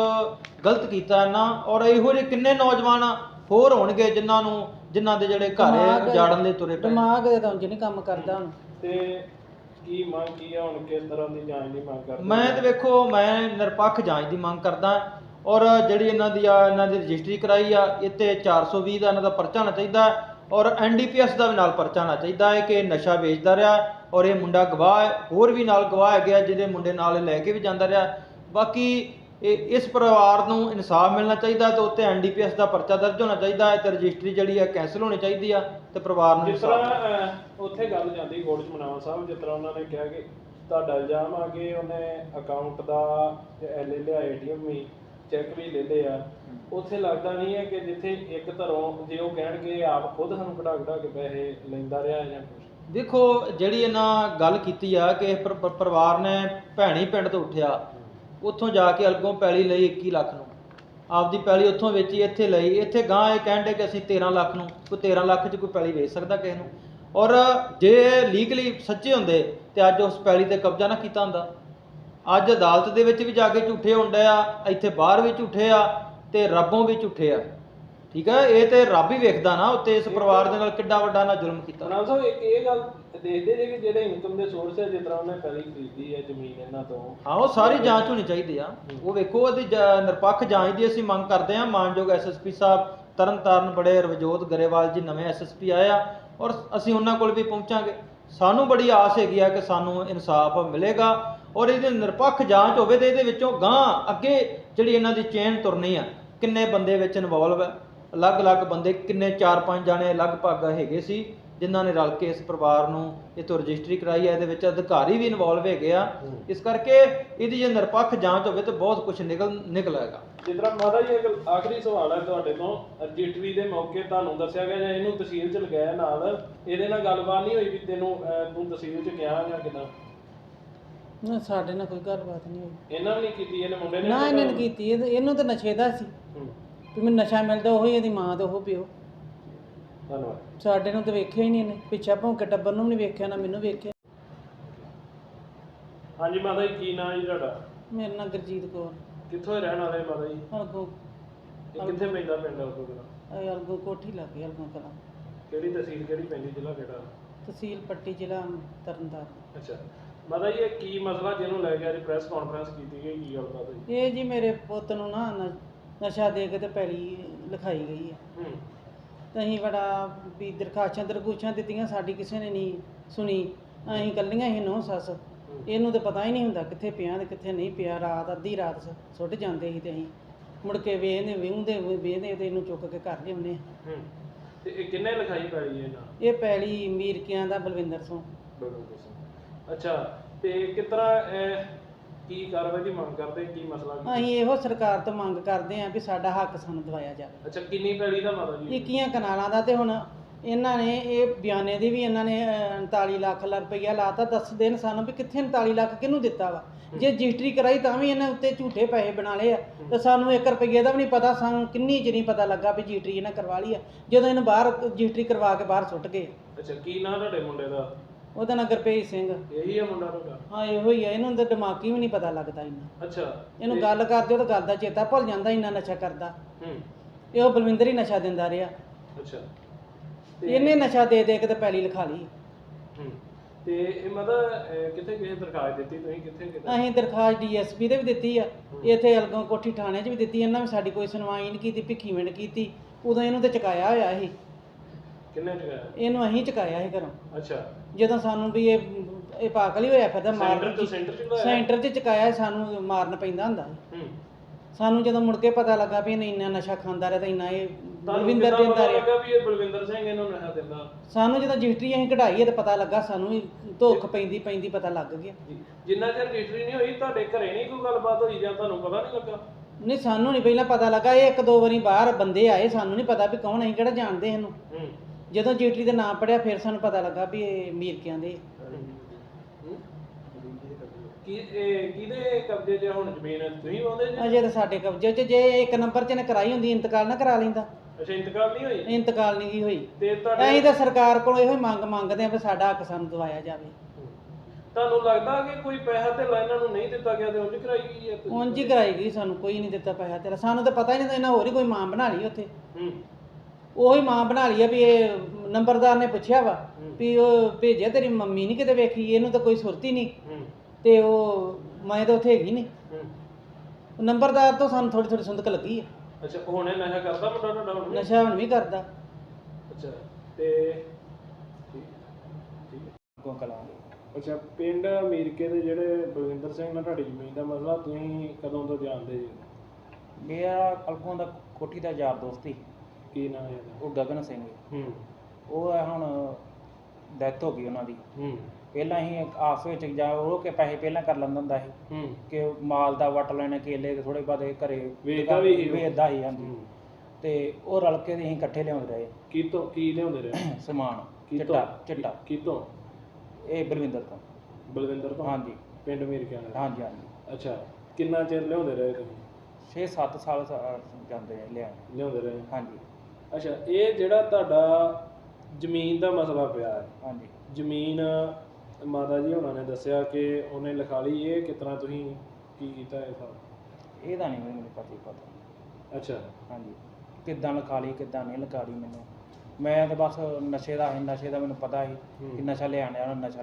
ਗਲਤ ਕੀਤਾ ਇਹਨਾਂ ਔਰ ਇਹੋ ਜਿਹੇ ਕਿੰਨੇ ਨੌਜਵਾਨ ਹੋਰ ਹੋਣਗੇ ਜਿਨ੍ਹਾਂ ਨੂੰ ਜਿਨ੍ਹਾਂ ਦੇ ਜਿਹੜੇ ਘਰ ਦਿਮਾਗ- ਉਜਾੜਨ ਲਈ ਤੁਰੇ ਪਏ। ਦਿਮਾਗ ਦੇ ਤਾਂ ਉਂਝ ਨਹੀਂ ਕੰਮ ਕਰਦਾ ਹੁਣ। ਤੇ ਕੀ ਮੰਗ ਕੀ ਆ ਹੁਣ ਕਿਸ ਤਰ੍ਹਾਂ ਦੀ ਜਾਂਚ ਦੀ ਮੰਗ ਕਰਦੇ ਮੈਂ ਤੇ ਵੇਖੋ ਮੈਂ ਨਿਰਪੱਖ ਜਾਂਚ ਦੀ ਮੰਗ ਕਰਦਾ ਔਰ ਜਿਹੜੀ ਇਹਨਾਂ ਦੀ ਆ ਇਹਨਾਂ ਦੀ ਰਜਿਸਟਰੀ ਕਰਾਈ ਆ ਇੱਥੇ 420 ਦਾ ਇਹਨਾਂ ਦਾ ਪਰਚਾ ਹੋਣਾ ਚਾਹੀਦਾ ਹੈ। ਔਰ ਐਨਡੀਪੀਐਸ ਦਾ ਵੀ ਨਾਲ ਪਰਚਾ ਹੋਣਾ ਚਾਹੀਦਾ ਹੈ ਕਿ ਇਹ ਨਸ਼ਾ ਵੇਚਦਾ ਰਿਹਾ ਔਰ ਇਹ ਮੁੰਡਾ ਗਵਾਹ ਹੈ ਹੋਰ ਵੀ ਨਾਲ ਗਵਾਹ ਹੈਗੇ ਆ ਜਿਹਦੇ ਮੁੰਡੇ ਨਾਲ ਇਹ ਲੈ ਕੇ ਵੀ ਜਾਂਦਾ ਰਿਹਾ ਬਾਕੀ ਇਹ ਇਸ ਪਰਿਵਾਰ ਨੂੰ ਇਨਸਾਫ ਮਿਲਣਾ ਚਾਹੀਦਾ ਤੇ ਉੱਤੇ ਐਨਡੀਪੀਐਸ ਦਾ ਪਰਚਾ ਦਰਜ ਹੋਣਾ ਚਾਹੀਦਾ ਹੈ ਤੇ ਰਜਿਸਟਰੀ ਜਿਹੜੀ ਹੈ ਕੈਂਸਲ ਹੋਣੀ ਚਾਹੀਦੀ ਆ ਤੇ ਪਰਿਵਾਰ ਨੂੰ ਜਿਸ ਇਨਸਾਫ ਤਰ੍ਹਾਂ ਅਹ, ਉੱਥੇ ਗੱਲ ਜਾਂਦੀ ਕੋਰਟ ਚ ਮਨਾਵਾ ਸਾਹਿਬ ਜਿਸ ਤਰ੍ਹਾਂ ਉਹਨਾਂ ਨੇ ਕਿਹਾ ਕਿ ਤੁਹਾਡਾ ਇਲਜ਼ਾਮ ਆ ਕਿ ਉਹਨੇ ਅਕਾਊਂਟ ਦਾ ਲੈ ਲਿਆ ਏਟੀਐਮ ਵੀ ਚੈੱਕ ਵੀ ਲੈ ਲਿਆ। ਉੱਥੇ ਲੱਗਦਾ ਨਹੀਂ ਹੈ ਕਿ ਜਿੱਥੇ ਇੱਕ ਧਰੋਂ ਜੇ ਉਹ ਕਹਿਣਗੇ ਆਪ ਖੁਦ ਸਾਨੂੰ ਕਢਾ ਕਢਾ ਕੇ ਪੈਸੇ ਲੈਂਦਾ ਰਿਹਾ ਜਾਂ ਕੁਝ ਦੇਖੋ ਜਿਹੜੀ ਇਹਨਾਂ ਗੱਲ ਕੀਤੀ ਆ ਕਿ ਇਹ ਪਰ- ਪਰ- ਪਰਿਵਾਰ ਨੇ ਭੈਣੀ ਪਿੰਡ ਤੋਂ ਉੱਠਿਆ ਉੱਥੋਂ ਜਾ ਕੇ ਅਲਗੋਂ ਪੈਲੀ ਲਈ 21 ਲੱਖ ਨੂੰ। ਆਪਦੀ ਪੈਲੀ ਉੱਥੋਂ ਵੇਚੀ ਇੱਥੇ ਲਈ। ਇੱਥੇ ਗਾਂ ਇਹ ਕਹਿੰਦੇ ਕਿ ਅਸੀਂ 13 ਲੱਖ ਨੂੰ ਕੋਈ 13 ਲੱਖ 'ਚ ਕੋਈ ਪੈਲੀ ਵੇਚ ਸਕਦਾ ਕਿਸੇ ਨੂੰ। ਔਰ ਜੇ ਲੀਗਲੀ ਸੱਚੇ ਹੁੰਦੇ ਤੇ ਅੱਜ ਉਸ ਪੈਲੀ ਤੇ ਕਬਜ਼ਾ ਨਾ ਕੀਤਾ ਹੁੰਦਾ। ਅੱਜ ਅਦਾਲਤ ਦੇ ਵਿੱਚ ਵੀ ਜਾ ਕੇ ਝੂਠੇ ਹੁੰਦੇ ਆ ਇੱਥੇ ਬਾਹਰ ਵੀ ਝੂਠੇ ਆ ਤੇ ਰੱਬੋਂ ਵੀ ਝੂਠੇ ਆ। ਠੀਕ ਹੈ ਇਹ ਤੇ ਰੱਬ ਹੀ ਵੇਖਦਾ ਨਾ ਉੱਤੇ ਇਸ ਪਰਿਵਾਰ ਦੇ ਨਾਲ ਕਿੱਡਾ ਵੱਡਾ ਨਾ ਜ਼ੁਲਮ ਕੀਤਾ। ਮਨਾਵਾ ਸਾਹਿਬ ਇੱਕ ਇਹ ਗੱਲ ਦੇਖਦੇ ਜੇ ਕਿ ਜਿਹੜੇ ਇਨਕਮ ਦੇ ਸੋਰਸ ਹੈ ਜਿਸ ਤਰ੍ਹਾਂ ਉਹਨੇ ਪੈਲੀ ਖਰੀਦੀ ਹੈ ਜ਼ਮੀਨ ਇਹਨਾਂ ਤੋਂ। ਹਾਂ, ਉਹ ਸਾਰੀ ਜਾਂਚ ਹੋਣੀ ਚਾਹੀਦੀ ਆ। ਉਹ ਵੇਖੋ, ਉਹਦੀ ਜ- ਨਿਰਪੱਖ ਜਾਂਚ ਦੀ ਅਸੀਂ ਮੰਗ ਕਰਦੇ ਆ ਮਾਨਯੋਗ ਐਸਐਸਪੀ ਸਾਹਿਬ ਤਰਨਤਾਰਨ ਬੜੇ ਰਵਜੋਤ ਗਰੇਵਾਲ ਜੀ ਨਵੇਂ ਐਸਐਸਪੀ ਆਏ ਆ ਔਰ ਅਸੀਂ ਉਹਨਾਂ ਕੋਲ ਵੀ ਪਹੁੰਚਾਂਗੇ। ਸਾਨੂੰ ਬੜੀ ਆਸ ਹੈਗੀ ਆ ਕਿ ਸਾਨੂੰ ਇਨਸਾਫ ਮਿਲੇਗਾ ਔਰ ਇਹਦੀ ਨਿਰਪੱਖ ਜਾਂਚ ਹੋਵੇ ਤੇ ਇਹਦੇ ਵਿੱਚੋਂ ਗਾਂ ਅੱਗੇ ਜਿਹੜੀ ਇਹਨਾਂ ਦੀ ਚੇਨ ਤੁਰਨੀ ਆ, ਕਿੰਨੇ ਬੰਦੇ ਵਿੱਚ ਇਨਵੋਲਵ ਹੈ ਅਲੱਗ-ਅਲੱਗ ਬੰਦੇ ਕਿੰਨੇ 4-5 ਜਾਣੇ ਲਗਭਗ ਹੈਗੇ ਸੀ। ਜਿਨ੍ਹਾਂ ਨੇ ਰਲ ਕੇ ਇਸ ਪਰਿਵਾਰ ਨੂੰ ਇਹ ਤੋਂ ਰਜਿਸਟਰੀ ਕਰਾਈ ਹੈ ਇਹਦੇ ਵਿੱਚ ਅਧਿਕਾਰੀ ਵੀ ਇਨਵੋਲਵ ਹੈਗੇ ਆ। ਇਸ ਕਰਕੇ ਇਹਦੀ ਜੇ ਨਿਰਪੱਖ ਜਾਂਚ ਹੋਵੇ ਤਾਂ ਬਹੁਤ ਕੁਝ ਨਿਕਲ ਨਿਕਲੇਗਾ ਜਿਸ ਤਰ੍ਹਾਂ ਮਾਤਾ ਜੀ ਇੱਕ ਆਖਰੀ ਸਵਾਲ ਹੈ ਤੁਹਾਡੇ ਤੋਂ। ਰਜਿਸਟਰੀ ਦੇ ਮੌਕੇ ਤੁਹਾਨੂੰ ਦੱਸਿਆ ਗਿਆ ਜਾਂ ਇਹਨੂੰ ਤਹਿਸੀਲ ਚ ਲਗਾਇਆ ਨਾਲ? ਇਹਦੇ ਨਾਲ ਗੱਲਬਾਤ ਨਹੀਂ ਹੋਈ ਵੀ ਤੈਨੂੰ ਅਹ, ਤੂੰ ਤਹਿਸੀਲ ਚ ਗਿਆ ਜਾਂ ਕਿਦਾਂ? ਨਾ ਸਾਡੇ ਨਾਲ ਕੋਈ ਗੱਲਬਾਤ ਨਹੀਂ ਹੋਈ। ਇਹਨਾਂ ਨੇ ਨਹੀਂ ਕੀਤੀ ਇਹਨੇ ਮੁੰਡੇ ਨੇ ਨਾ ਇਹਨੇ ਨੀ ਕੀਤੀ। ਇਹ- ਇਹਨੂੰ ਤਾਂ ਨਸ਼ੇ ਦਾ ਸੀ। ਹੂੰ, ਵੀ ਮੈਨੂੰ ਨਸ਼ਾ ਮਿਲਦਾ ਉਹੀ ਇਹਦੀ ਮਾਂ ਤੇ ਉਹ ਪਿਓ। ਧੰਨਵਾਦ। ਸਾਡੇ ਨੂੰ ਤਾਂ ਵੇਖਿਆ ਹੀ ਨਹੀਂ ਇਹਨੇ। ਪਿੱਛਾ ਭੌਂਕੇ ਟੱਬਰ ਨੂੰ ਵੀ ਨਹੀਂ ਵੇਖਿਆ ਨਾ ਮੈਨੂੰ ਵੇਖਿਆ। ਹਾਂਜੀ ਮਾਤਾ ਜੀ ਕੀ ਨਾਂ ਜੀ ਤੁਹਾਡਾ? ਮੇਰਾ ਨਾਂ ਗੁਰਜੀਤ ਕੌਰ। ਕਿੱਥੋਂ ਦੇ ਰਹਿਣ ਵਾਲੇ ਮਾਤਾ ਜੀ? ਅਲਗੋ ਇਹ ਕਿੱਥੇ ਪੈਂਦਾ ਪਿੰਡ ਉਹ ਕੋਲ? ਅਲਗੋ ਕੋਠੀ ਲੱਗ ਅਲਗੋ ਕਲਾਂ। ਕਿਹੜੀ ਤਹਿਸੀਲ ਕਿਹੜੀ ਪੈਂਦੀ ਜ਼ਿਲ੍ਹਾ ਕਿਹੜਾ? ਤਹਿਸੀਲ ਪੱਟੀ ਜ਼ਿਲ੍ਹਾ ਤਰਨਤਾਰਨ। ਅੱਛਾ। ਮਾਤਾ ਜੀ ਇਹ ਕੀ ਮਸਲਾ ਜਿਹਨੂੰ ਲੈ ਕੇ ਅੱਜ ਪ੍ਰੈਸ ਕਾਨਫਰੰਸ ਕੀਤੀ ਗਈ ਕੀ ਗੱਲਬਾਤ ਹੋਈ ਇਹ ਜੀ ਮੇਰੇ ਪੁੱਤ ਨੂੰ ਨਾ ਨ- ਨਸ਼ਾ ਦੇ ਕੇ ਤੇ ਪੈਲੀ ਲਿਖਾਈ ਗਈ ਹੈ। ਹੂੰ। ਤੇ ਅਸੀਂ ਬੜਾ ਵੀ ਦਰਖਾਸ਼ਾਂ ਦਰਖੂਸ਼ਾਂ ਦਿੱਤੀਆਂ ਸਾਡੀ ਕਿਸੇ ਨੇ ਨਹੀਂ ਸੁਣੀ। ਅਸੀਂ ਕੱਲੀਆਂ ਹੀ ਨੋ ਸੱਸ। ਇਹਨੂੰ ਤਾਂ ਪਤਾ ਹੀ ਨਹੀਂ ਹੁੰਦਾ ਕਿੱਥੇ ਪਿਆ ਤੇ ਕਿੱਥੇ ਨਹੀਂ ਪਿਆ। ਰਾਤ ਅੱਧੀ ਰਾਤ ਸ- ਸੁੱਟ ਜਾਂਦੇ ਸੀ ਤੇ ਅਸੀਂ। ਮੁੜ ਕੇ ਵੇਹਦੇ ਵਿਹੂੰਦੇ ਵੇਹਦੇ ਤੇ ਇਹਨੂੰ ਚੁੱਕ ਕੇ ਘਰ ਲਿਆਉਂਦੇ ਹਾਂ। ਹੂੰ। ਤੇ ਇਹ ਕਿੰਨੇ ਲਿਖਾਈ ਪੈਲੀ ਹੈ ਨਾ ਇਹ ਪੈਲੀ ਮੀਰਕਿਆਂ ਦਾ ਬਲਵਿੰਦਰ ਸਿੰਘ। ਅੱਛਾ ਤੇ ਇਹ ਕੀ ਕਾਰਵਾਈ ਦੀ ਮੰਗ ਕਰਦੇ ਕੀ ਮਸਲਾ ਕੀ? ਅਸੀਂ ਇਹੋ ਸਰਕਾਰ ਤੋਂ ਮੰਗ ਕਰਦੇ ਆਂ ਵੀ ਸਾਡਾ ਹੱਕ ਸਾਨੂੰ ਦਿਵਾਇਆ ਜਾਵੇ। ਅੱਛਾ ਕਿੰਨੀ ਪੈਲੀ ਦਾ ਮਾਤਾ ਜੀ? ਇੱਕੀਆਂ ਕਨਾਲਾਂ ਦਾ ਤੇ ਹੁਣ ਇਹਨਾਂ ਨੇ ਇਹ ਬਿਆਨੇ ਦੀ ਵੀ ਇਹਨਾਂ ਨੇ ਅਹ, 39 ਲੱਖ ਲ- ਰੁਪਈਆ ਲਾਤਾ ਦੱਸ ਦੇਣ ਸਾਨੂੰ ਵੀ ਕਿੱਥੇ 39 ਲੱਖ ਕਿਹਨੂੰ ਦਿੱਤਾ ਵਾ। ਜੇ ਰਜਿਸਟਰੀ ਕਰਾਈ ਤਾਂ ਵੀ ਇਹਨਾਂ ਉੱਤੇ ਝੂਠੇ ਪੈਸੇ ਬਣਾ ਲਏ ਆ। ਤੇ ਸਾਨੂੰ 1 ਰੁਪਈਏ ਦਾ ਵੀ ਨਹੀਂ ਪਤਾ ਸਾਨੂੰ ਕਿੰਨੀ ਨਹੀਂ ਪਤਾ ਲੱਗਾ ਵੀ ਰਜਿਸਟਰੀ ਇਹਨਾਂ ਕਰਵਾ ਲਈ ਆ। ਜਦੋਂ ਇਹਨੂੰ ਬਾਹਰ ਰਜਿਸਟਰੀ ਕਰਵਾ ਕੇ ਬਾਹਰ ਸੁੱਟ ਗਏ। ਅੱਛਾ ਕੀ ਨਾਂ ਤੁਹਾਡੇ ਮੁੰਡੇ ਦਾ? ਉਹਦਾ ਨਾਂ ਗੁਰਪ੍ਰੀਤ ਸਿੰਘ। ਇਹੀ ਹੈ ਮੁੰਡਾ ਤੁਹਾਡਾ? ਹਾਂ ਇਹੋ ਹੀ ਆ। ਇਹਨੂੰ ਤਾਂ ਦਿਮਾਗੀ ਵੀ ਨਹੀਂ ਪਤਾ ਲੱਗਦਾ ਇੰਨਾ। ਅੱਛਾ। ਇਹਨੂੰ ਗੱਲ ਕਰਦੇ ਉਹ ਤਾਂ ਗੱਲ ਦਾ ਚੇਤਾ ਭੁੱਲ ਜਾਂਦਾ ਇੰਨਾ ਨਸ਼ਾ ਕਰਦਾ। ਹੂੰ। ਇਹ ਉਹ ਬਲਵਿੰਦਰ ਹੀ ਨਸ਼ਾ ਦਿੰਦਾ ਰਿਹਾ। ਅੱਛਾ। ਇਹਨੇ ਨਸ਼ਾ ਦੇ ਦੇ ਕੇ ਤੇ ਪੈਲੀ ਲਿਖਾ ਲਈ। ਹੂੰ। ਤੇ ਇਹ ਮਤਲਬ ਅਹ, ਕਿੱਥੇ ਕਿਸੇ ਦਰਖਾਸਤ ਦਿੱਤੀ ਤੁਸੀਂ? ਕਿੱਥੇ ਕਿੱਥੇ ਅਸੀਂ ਦਰਖਾਸਤ ਡੀਐਸਪੀ ਦੇ ਵੀ ਦਿੱਤੀ ਆ। ਇੱਥੇ ਅਲਗੋਂ ਕੋਠੀ ਥਾਣੇ 'ਚ ਵੀ ਦਿੱਤੀ। ਇਹਨਾਂ ਵੀ ਸਾਡੀ ਕੋਈ ਸੁਣਵਾਈ ਨਹੀਂ ਕੀਤੀ ਭਿੱਖੀ ਮਿੰਟ ਕੀਤੀ। ਉਦੋਂ ਇਹਨੂੰ ਤੇ ਚੁਕਾਇਆ ਹੋਇਆ ਸੀ। ਕਿੰਨੇ ਚੁਕਾਇਆ? ਇਹਨੂੰ ਅਸੀਂ ਚੁਕਾਇਆ ਸੀ ਘਰੋਂ। ਅੱਛਾ। ਜਦੋਂ ਸਾਨੂੰ ਵੀ ਇਹ ਇਹ ਪਾਗਲ ਹੀ ਹੋਇਆ ਫਿਰਦਾ ਸੈਂਟਰ ਮਾਰਨ ਤੋਂ ਸੈਂਟਰ ਚ ਲਾਇਆ ਸੈਂਟਰ 'ਚ ਚੁਕਾਇਆ ਸਾਨੂੰ ਮਾਰਨ ਪੈਂਦਾ ਹੁੰਦਾ। ਹੂੰ। ਸਾਨੂੰ ਜਦੋਂ ਮੁੜ ਕੇ ਪਤਾ ਲੱਗਾ ਵੀ ਇਹਨੇ ਇੰਨਾ ਨਸ਼ਾ ਖਾਂਦਾ ਰਿਹਾ ਤੇ ਇੰਨਾ ਇਹ ਬਲਵਿੰਦਰ ਦਿੰਦਾ ਪਤਾ ਰਿਹਾ। ਲੱਗਾ ਵੀ ਇਹ ਬਲਵਿੰਦਰ ਸਿੰਘ ਇਹਨੂੰ ਨਸ਼ਾ ਦਿੰਦਾ? ਸਾਨੂੰ ਜਦੋਂ ਰਜਿਸਟਰੀ ਅਸੀਂ ਕਢਾਈ ਹੈ ਤੇ ਪਤਾ ਲੱਗਾ ਸਾਨੂੰ ਵੀ ਧੋਖ ਪੈਂਦੀ ਪੈਂਦੀ ਪਤਾ ਲੱਗ ਗਿਆ। ਜੀ। ਜਿੰਨਾ ਚਿਰ ਰਜਿਸਟਰੀ ਨਹੀਂ ਹੋਈ ਤੁਹਾਡੇ ਘਰੇ ਨਹੀਂ ਕੋਈ ਗੱਲਬਾਤ ਹੋਈ ਜਾਂ ਤੁਹਾਨੂੰ ਪਤਾ ਨਹੀਂ ਲੱਗਾ? ਨਹੀਂ ਸਾਨੂੰ ਨਹੀਂ ਪਹਿਲਾਂ ਪਤਾ ਲੱਗਾ ਇਹ ਇੱਕ ਦੋ ਵਾਰੀ ਬਾਹਰ ਬੰਦੇ ਆਏ ਸਾਨੂੰ ਨਹੀਂ ਪਤਾ ਵੀ ਕੌਣ ਅਸੀਂ ਕਿਹੜਾ ਜਾਣਦੇ ਇਹਨੂੰ। ਹੂੰ। ਜਦੋਂ ਜੀਟਰੀ ਦਾ ਨਾਮ ਪੜਿਆ ਫਿਰ ਸਾਨੂੰ ਪਤਾ ਲੱਗਾ ਵੀ ਇਹ ਮੀਰਕਿਆਂ ਦੇ। ਕੀ ਇਹ ਕਿਹਦੇ ਕਬਜ਼ੇ 'ਚ ਹੁਣ ਜ਼ਮੀਨ? ਤੁਸੀਂ ਆਉਂਦੇ ਜੀ? ਅਜੇ ਤਾਂ ਸਾਡੇ ਕਬਜ਼ੇ 'ਚ ਜੇ ਇੱਕ ਨੰਬਰ 'ਚ ਨੇ ਕਰਾਈ ਹੁੰਦੀ ਇੰਤਕਾਲ ਨਾ ਕਰਾ ਲੈਂਦਾ। ਅੱਛਾ ਇੰਤਕਾਲ ਨਹੀਂ ਹੋਈ? ਇੰਤਕਾਲ ਨਹੀਂ ਗੀ ਹੋਈ। ਤੇ ਅਸੀਂ ਤੁਹਾਡੇ ਤਾਂ ਸਰਕਾਰ ਕੋਲੋਂ ਇਹੋ ਹੀ ਮੰਗ ਮੰਗਦੇ ਆ ਵੀ ਸਾਡਾ ਹੱਕ ਸਾਨੂੰ ਦਵਾਇਆ ਜਾਵੇ। ਤੁਹਾਨੂੰ ਲੱਗਦਾ ਕਿ ਕੋਈ ਪੈਸਾ ਤੇ ਇਹਨਾਂ ਨੂੰ ਨਹੀਂ ਦਿੱਤਾ ਗਿਆ ਤੇ ਉਂਝ ਕਰਾਈ ਗਈ ਹੈ? ਤੁਸੀਂ? ਉਂਝ ਹੀ ਕਰਾਈ ਗਈ ਸਾਨੂੰ ਕੋਈ ਨਹੀਂ ਦਿੱਤਾ ਪੈਸਾ ਤੇਰਾ ਸਾਨੂੰ ਤਾਂ ਪਤਾ ਹੀ ਨਹੀਂ ਤਾਂ ਇਹਨਾਂ ਹੋਰ ਹੀ ਕੋਈ ਮਾਂ ਬਣਾ ਲਈ ਉੱਥੇ। ਹੂੰ। ਉਹੀ ਮਾਂ ਬਣਾ ਲਈ ਆ ਵੀ ਇਹ ਨੰਬਰਦਾਰ ਨੇ ਪੁੱਛਿਆ ਵਾ। ਵੀ ਉਹ ਭੇਜਿਆ ਤੇਰੀ ਮੰਮੀ ਨਹੀਂ ਕਿਤੇ ਵੇਖੀ ਇਹਨੂੰ ਤਾਂ ਕੋਈ ਸੁਰਤੀ ਨਹੀਂ। ਤੇ ਉਹ ਮੈਂ ਤਾਂ ਉੱਥੇ ਹੈਗੀ ਨਹੀਂ ਨੰਬਰਦਾਰ ਤੋਂ ਸਾਨੂੰ ਥੋੜੀ ਥੋੜੀ ਸੁੰਦਕ ਲੱਗੀ ਆ। ਅੱਛਾ ਹੁਣੇ ਨਸ਼ਾ ਕਰਦਾ ਮੁੰਡਾ ਤੁਹਾਡਾ ਹੁਣ ਵੀ? ਨਸ਼ਾ ਹੁਣ ਵੀ ਕਰਦਾ। ਅੱਛਾ ਤੇ ਠੀਕ ਠੀਕ ਹੈ। ਕੋ ਕਲਾਂ। ਅੱਛਾ ਪਿੰਡ ਅਮੀਰਕੇ ਦੇ ਜਿਹੜੇ ਬਲਵਿੰਦਰ ਸਿੰਘ ਨਾਲ ਤੁਹਾਡੀ ਜ਼ਮੀਨ ਦਾ ਮਸਲਾ ਤੁਸੀਂ ਕਦੋਂ ਤੋਂ ਜਾਣਦੇ ਜੀ? ਮੇਰਾ ਅਲਗੋਂ ਦਾ ਕੋਠੀ ਦਾ ਯਾਰ ਦੋਸਤ ਸੀ। ਕੀ ਨਾਮ ਹੈ ਉਹ ਗਗਨ ਸਿੰਘ ਹੂੰ। ਉਹ ਹੈ ਹੁਣ ਡੈਥ ਹੋ ਗਈ ਉਹਨਾਂ ਦੀ। ਹੂੰ। ਪਹਿਲਾਂ ਹੀ ਆਪਸ ਵਿੱਚ ਜਾ ਉਹ ਕੇ ਪੈਸੇ ਪਹਿਲਾਂ ਕਰ ਲੈਂਦਾ ਹੁੰਦਾ ਸੀ। ਹੂੰ। ਕਿ ਮਾਲ ਦਾ ਵਟ ਲੈਣੇ ਕੇਲੇ ਤੇ ਥੋੜੇ ਬਾਅਦ ਇਹ ਘਰੇ ਵੇਚਦਾ ਵੀ ਸੀ ਉਹ? ਵੇਚਦਾ ਹੀ ਹਾਂਜੀ। ਹੂੰ। ਤੇ ਉਹ ਰਲ ਕੇ ਤੇ ਅਸੀਂ ਇਕੱਠੇ ਲਿਆਉਂਦੇ ਰਹੇ। ਕੀ ਤੋਂ ਕੀ ਲਿਆਉਂਦੇ ਰਹੇ? ਸਮਾਨ ਕੀ ਤੋਂ? ਚਿੱਟਾ ਚਿੱਟਾ। ਕੀ ਤੋਂ? ਇਹ ਬਲਵਿੰਦਰ ਤੋਂ। ਬਲਵਿੰਦਰ ਤੋਂ? ਹਾਂਜੀ। ਪਿੰਡ ਅਮੀਰਕੇ ਨਾਲ ਹਾਂਜੀ ਹਾਂਜੀ। ਅੱਛਾ ਕਿੰਨਾ ਚਿਰ ਲਿਆਉਂਦੇ ਰਹੇ ਤੁਸੀਂ? 6-7 ਸਾਲ ਸ- ਜਾਂਦੇ ਰਹੇ ਲਿਆਉਣ। ਲਿਆਉਂਦੇ ਰਹੇ? ਹਾਂਜੀ। ਅੱਛਾ ਇਹ ਜਿਹੜਾ ਤੁਹਾਡਾ ਜ਼ਮੀਨ ਦਾ ਮਸਲਾ ਪਿਆ ਹੈ। ਹਾਂਜੀ। ਜ਼ਮੀਨ ਮਾਤਾ ਜੀ ਹੁਣਾਂ ਨੇ ਦੱਸਿਆ ਕਿ ਉਹਨੇ ਲਿਖਾ ਲਈ ਇਹ ਕਿਤਨਾ ਤੁਸੀਂ ਕੀ ਕੀਤਾ ਇਹ ਸਭ ਇਹਦਾ ਨਹੀਂ ਮੈਨੂੰ ਪਤਾ ਹੀ ਪਤਾ। ਅੱਛਾ। ਹਾਂਜੀ। ਕਿੱਦਾਂ ਲਿਖਾ ਲਈ ਕਿੱਦਾਂ ਨਹੀਂ ਲਿਖਾ ਲਈ ਮੈਨੂੰ। ਮੈਂ ਤਾਂ ਬਸ ਨਸ਼ੇ ਦਾ ਸੀ ਨਸ਼ੇ ਦਾ ਮੈਨੂੰ ਪਤਾ ਸੀ ਹੂੰ। ਕਿ ਨਸ਼ਾ ਲਿਆਣਾ ਉਹਨੂੰ ਨਸ਼ਾ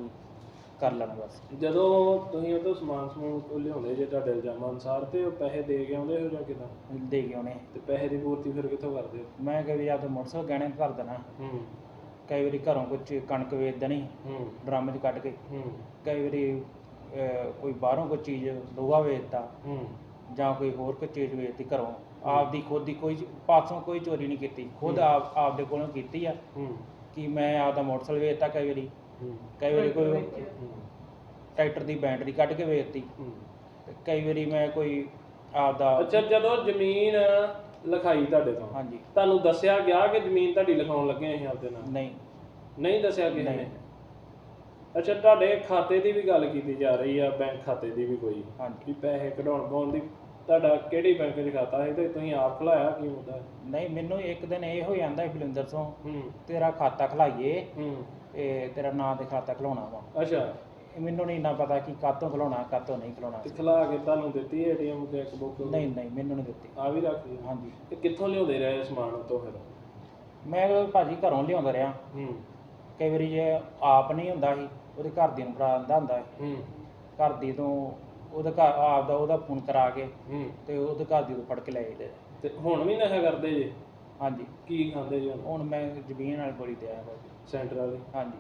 ਕਰ ਲੈਣਾ ਬਸ। ਜਦੋਂ ਤੁਸੀਂ ਉਹ ਤੋਂ ਸਮਾਨ ਸਮੂਨ ਉਹ ਲਿਆਉਂਦੇ ਜੇ ਤੁਹਾਡੇ ਇਲਜ਼ਾਮਾਂ ਅਨੁਸਾਰ ਤੇ ਉਹ ਪੈਸੇ ਦੇ ਕੇ ਆਉਂਦੇ ਹੋ ਜਾਂ ਕਿਦਾਂ? ਦੇ ਕੇ ਉਹਨੇ ਤੇ ਪੈਸੇ ਦੀ ਪੂਰਤੀ ਫਿਰ ਕਿੱਥੋਂ ਕਰਦੇ ਹੋ? ਮੈਂ ਕਿਹਾ ਵੀ ਆਪਦੇ ਮੋਟਰਸਾਈਕਲ ਗਹਿਣੇ ਕਰ ਦੇਣਾ ਹੂੰ। ਕਈ ਵਾਰੀ ਘਰੋਂ ਕੁਝ ਕਣਕ ਵੇਚ ਦੇਣੀ ਹੂੰ। ਡਰਮ 'ਚ ਕੱਢ ਕੇ। ਹੂੰ। ਕਈ ਵਾਰੀ ਅਹ, ਕੋਈ ਬਾਹਰੋਂ ਕੋਈ ਚੀਜ਼ ਲੋਹਾ ਵੇਚਤਾ। ਹੂੰ। ਜਾਂ ਕੋਈ ਹੋਰ ਕੋਈ ਚੀਜ਼ ਵੇਚਤੀ ਘਰੋਂ। ਆਪਦੀ ਖੁਦ ਦੀ ਕੋਈ ਪਾਸੋਂ ਕੋਈ ਚੋਰੀ ਨਹੀਂ ਕੀਤੀ। ਖੁਦ ਆਪ ਆਪਦੇ ਕੋਲੋਂ ਕੀਤੀ ਆ। ਹੂੰ। ਕਿ ਮੈਂ ਆਪਦਾ ਮੋਟਰਸਾਈਕਲ ਵੇਚਤਾ ਕਈ ਵਾਰੀ। ਕਈ ਵਾਰੀ ਕੋਈ ਟਰੈਕਟਰ ਦੀ ਬੈਟਰੀ ਕੱਢ ਕੇ ਵੇਚਤੀ। ਤੇ ਕਈ ਵਾਰੀ ਮੈਂ ਕੋਈ ਆਪਦਾ ਅੱਛਾ ਜਦੋਂ ਜ਼ਮੀਨ ਲਿਖਾਈ ਤੁਹਾਡੇ ਤੋਂ ਹਾਂਜੀ। ਤੁਹਾਨੂੰ ਦੱਸਿਆ ਗਿਆ ਕਿ ਜ਼ਮੀਨ ਤੁਹਾਡੀ ਲਿਖਾਉਣ ਲੱਗੇ ਅਸੀਂ ਆਪਦੇ ਨਾਲ? ਨਹੀਂ। ਨਹੀਂ ਦੱਸਿਆ ਕਿਸੇ ਨਹੀਂ। ਅੱਛਾ ਤੁਹਾਡੇ ਖਾਤੇ ਦੀ ਵੀ ਗੱਲ ਕੀਤੀ ਜਾ ਰਹੀ ਆ ਬੈਂਕ ਖਾਤੇ ਦੀ ਵੀ ਕੋਈ? ਹਾਂਜੀ। ਵੀ ਪੈਸੇ ਕਢਾਉਣ ਪਾਉਣ ਦੀ ਤੁਹਾਡਾ ਕਿਹੜੀ ਬੈਂਕ 'ਚ ਖਾਤਾ ਹੈ ਤੇ ਤੁਸੀਂ ਆਪ ਖਲਾਇਆ ਕੀ ਹੁੰਦਾ ਨਹੀਂ ਮੈਨੂੰ ਇੱਕ ਦਿਨ ਇਹ ਹੋ ਜਾਂਦਾ ਬਲਿੰਦਰ ਤੋਂ ਹੂੰ। ਤੇਰਾ ਖਾਤਾ ਖਲਾਈਏ। ਹੂੰ। ਤੇ ਤੇਰਾ ਨਾਂ ਤੇ ਖਾਤਾ ਖਲਾਉਣਾ ਵਾ। ਅੱਛਾ। ਇਹ ਮੈਨੂੰ ਨਹੀਂ ਨਾ ਪਤਾ ਕਿ ਕਾਤੋਂ ਖਲਾਉਣਾ ਕਾਤੋਂ ਨਹੀਂ ਖਲਾਉਣਾ। ਤੇ ਖਲਾ ਕੇ ਤੁਹਾਨੂੰ ਦਿੱਤੀ ਏਟੀਐਮ ਚੈੱਕ ਬੁੱਕ? ਨਹੀਂ ਨਹੀਂ ਮੈਨੂੰ ਨਹੀਂ ਦਿੱਤੀ। ਆ ਵੀ ਰੱਖ ਲਈ। ਹਾਂਜੀ। ਤੇ ਕਿੱਥੋਂ ਲਿਆਉਂਦੇ ਰਹੇ ਸਮਾਨ ਉਤੋਂ ਫਿਰ? ਮੈਂ ਭਾਜੀ ਘਰੋਂ ਲਿਆਉਂਦਾ ਰਿਹਾ। ਹੂੰ। ਕਈ ਵਾਰੀ ਜੇ ਆਪ ਨਹੀਂ ਹੁੰਦਾ ਸੀ ਉਹਦੇ ਘਰ ਦੀ ਨੂੰ ਦਿੰਦਾ ਹੁੰਦਾ ਸੀ। ਹੂੰ। ਘਰ ਦੀ ਤੋਂ ਉਹਦੇ ਘਰ ਆਪ ਦਾ ਉਹਦਾ ਫੋਨ ਕਰਾ ਕੇ ਹੂੰ। ਤੇ ਉਹਦੇ ਘਰ ਦੀ ਤੋਂ ਫੜ ਕੇ ਲੈ ਆਈਦੇ। ਤੇ ਹੁਣ ਵੀ ਨਸ਼ਾ ਕਰਦੇ ਜੇ? ਹਾਂਜੀ। ਕੀ ਖਾਂਦੇ ਜੀ ਹੁਣ? ਹੁਣ ਮੈਂ ਜ਼ਮੀਨ ਨਾਲ ਗੋਲੀ ਤੇ ਆਇਆ ਭਾਜੀ ਸੈਂਟਰ ਵਾਲੇ। ਹਾਂਜੀ।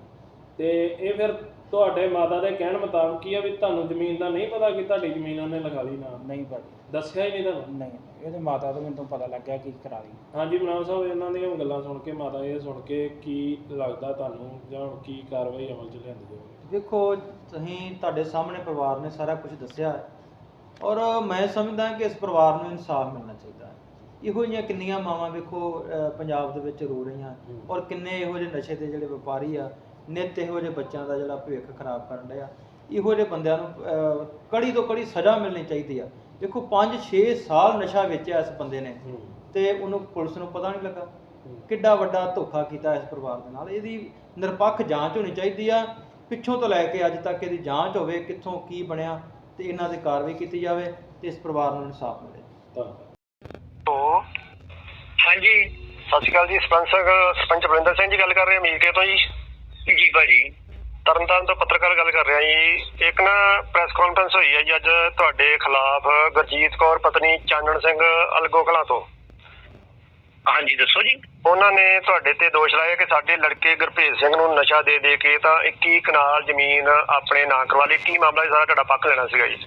ਤੇ ਇਹ ਫਿਰ ਤੁਹਾਡੇ ਮਾਤਾ ਦੇ ਕਹਿਣ ਮੁਤਾਬਕ ਕੀ ਆ ਵੀ ਤੁਹਾਨੂੰ ਜ਼ਮੀਨ ਦਾ ਨਹੀਂ ਪਤਾ ਕਿ ਤੁਹਾਡੀ ਜ਼ਮੀਨ ਉਹਨੇ ਲਿਖਾ ਲਈ ਨਾ। ਨਹੀਂ ਭਾਜੀ ਦੱਸਿਆ ਹੀ ਨਹੀਂ ਤੁਹਾਨੂੰ ਨਹੀਂ ਇਹਦੇ ਮਾਤਾ ਤੋਂ ਮੈਨੂੰ ਪਤਾ ਲੱਗਿਆ ਕਿ ਕਰਾ ਲਈ। ਹਾਂਜੀ ਮਨਾਮ ਸਾਹਿਬ ਇਹਨਾਂ ਦੀਆਂ ਗੱਲਾਂ ਸੁਣ ਕੇ ਮਾਤਾ ਇਹ ਸੁਣ ਕੇ ਕੀ ਲੱਗਦਾ ਤੁਹਾਨੂੰ ਜਾਂ ਕੀ ਕਾਰਵਾਈ ਅਮਲ 'ਚ ਲਿਆਂਦੀ ਜਾਵੇ? ਦੇਖੋ ਤੁਸੀਂ ਤੁਹਾਡੇ ਸਾਹਮਣੇ ਪਰਿਵਾਰ ਨੇ ਸਾਰਾ ਕੁਝ ਦੱਸਿਆ ਹੈ। ਔਰ ਮੈਂ ਸਮਝਦਾ ਕਿ ਇਸ ਪਰਿਵਾਰ ਨੂੰ ਇਨਸਾਫ ਮਿਲਣਾ ਚਾਹੀਦਾ ਹੈ। ਇਹੋ ਜਿਹੀਆਂ ਕਿੰਨੀਆਂ ਮਾਵਾਂ ਵੇਖੋ ਅਹ, ਪੰਜਾਬ ਦੇ ਵਿੱਚ ਰੋ ਰਹੀਆਂ ਹੂੰ। ਔਰ ਕਿੰਨੇ ਇਹੋ ਜਿਹੇ ਨਸ਼ੇ ਦੇ ਜਿਹੜੇ ਵਪਾਰੀ ਆ ਨਿੱਤ ਇਹੋ ਜਿਹੇ ਬੱਚਿਆਂ ਦਾ ਜਿਹੜਾ ਭਵਿੱਖ ਖਰਾਬ ਕਰਨ ਡਿਆ ਇਹੋ ਜਿਹੇ ਬੰਦਿਆਂ ਨੂੰ ਅਹ, ਕੜੀ ਤੋਂ ਕੜੀ ਸਜ਼ਾ ਮਿਲਣੀ ਚਾਹੀਦੀ ਆ। ਦੇਖੋ 5-6 ਸਾਲ ਨਸ਼ਾ ਵੇਚਿਆ ਇਸ ਬੰਦੇ ਨੇ ਤੇ ਉਹਨੂੰ ਪੁਲਿਸ ਨੂੰ ਪਤਾ ਨਹੀਂ ਲੱਗਾ। ਕਿੱਡਾ ਵੱਡਾ ਧੋਖਾ ਕੀਤਾ ਇਸ ਪਰਿਵਾਰ ਦੇ ਨਾਲ। ਇਹਦੀ ਨਿਰਪੱਖ ਜਾਂਚ ਹੋਣੀ ਚਾਹੀਦੀ ਆ ਪਿੱਛੋਂ ਤੋਂ ਲੈ ਕੇ ਅੱਜ ਤੱਕ ਇਹਦੀ ਜਾਂਚ ਹੋਵੇ ਕਿੱਥੋਂ ਕੀ ਬਣਿਆ ਤੇ ਇਹਨਾਂ ਦੀ ਕਾਰਵਾਈ ਕੀਤੀ ਜਾਵੇ ਤੇ ਇਸ ਪਰਿਵਾਰ ਨੂੰ ਇਨਸਾਫ ਮਿਲੇ। ਧੰਨਵਾਦ। ਹਾਂਜੀ। ਸਤਿ ਸ਼੍ਰੀ ਅਕਾਲ ਜੀ ਸਰਪੰਚ ਸਾਹਿਬ ਸਰਪੰਚ ਬਰਿੰਦਰ ਸਿੰਘ ਜੀ ਗੱਲ ਕਰ ਰਹੇ ਅਮੀਰਕੇ ਤੋਂ ਜੀ। ਜੀ ਭਾਜੀ। ਤਰਨਤਾਰਨ ਤੋਂ ਪੱਤਰਕਾਰ ਗੱਲ ਕਰ ਰਿਹਾ ਜੀ। ਇੱਕ ਨਾ ਪ੍ਰੈਸ ਕਾਨਫਰੰਸ ਹੋਈ ਹੈ ਜੀ ਅੱਜ ਤੁਹਾਡੇ ਖਿਲਾਫ ਗੁਰਜੀਤ ਕੌਰ ਪਤਨੀ ਚਾਨਣ ਸਿੰਘ ਅਲਗੋ ਕਲਾਂ ਤੋਂ। ਹਾਂਜੀ ਦੱਸੋ ਜੀ। ਉਹਨਾਂ ਨੇ ਤੁਹਾਡੇ ਤੇ ਦੋਸ਼ ਲਾਇਆ ਕਿ ਸਾਡੇ ਲੜਕੇ ਗੁਰਭੇਜ ਸਿੰਘ ਨੂੰ ਨਸ਼ਾ ਦੇ ਦੇ ਕੇ ਤਾਂ 21 ਕਨਾਲ ਜ਼ਮੀਨ ਆਪਣੇ ਨਾਂ ਕਰਵਾ ਲਈ। ਕੀ ਮਾਮਲਾ ਸੀ? ਸਾਰਾ ਤੁਹਾਡਾ ਪੱਖ ਲੈਣਾ ਸੀਗਾ ਜੀ।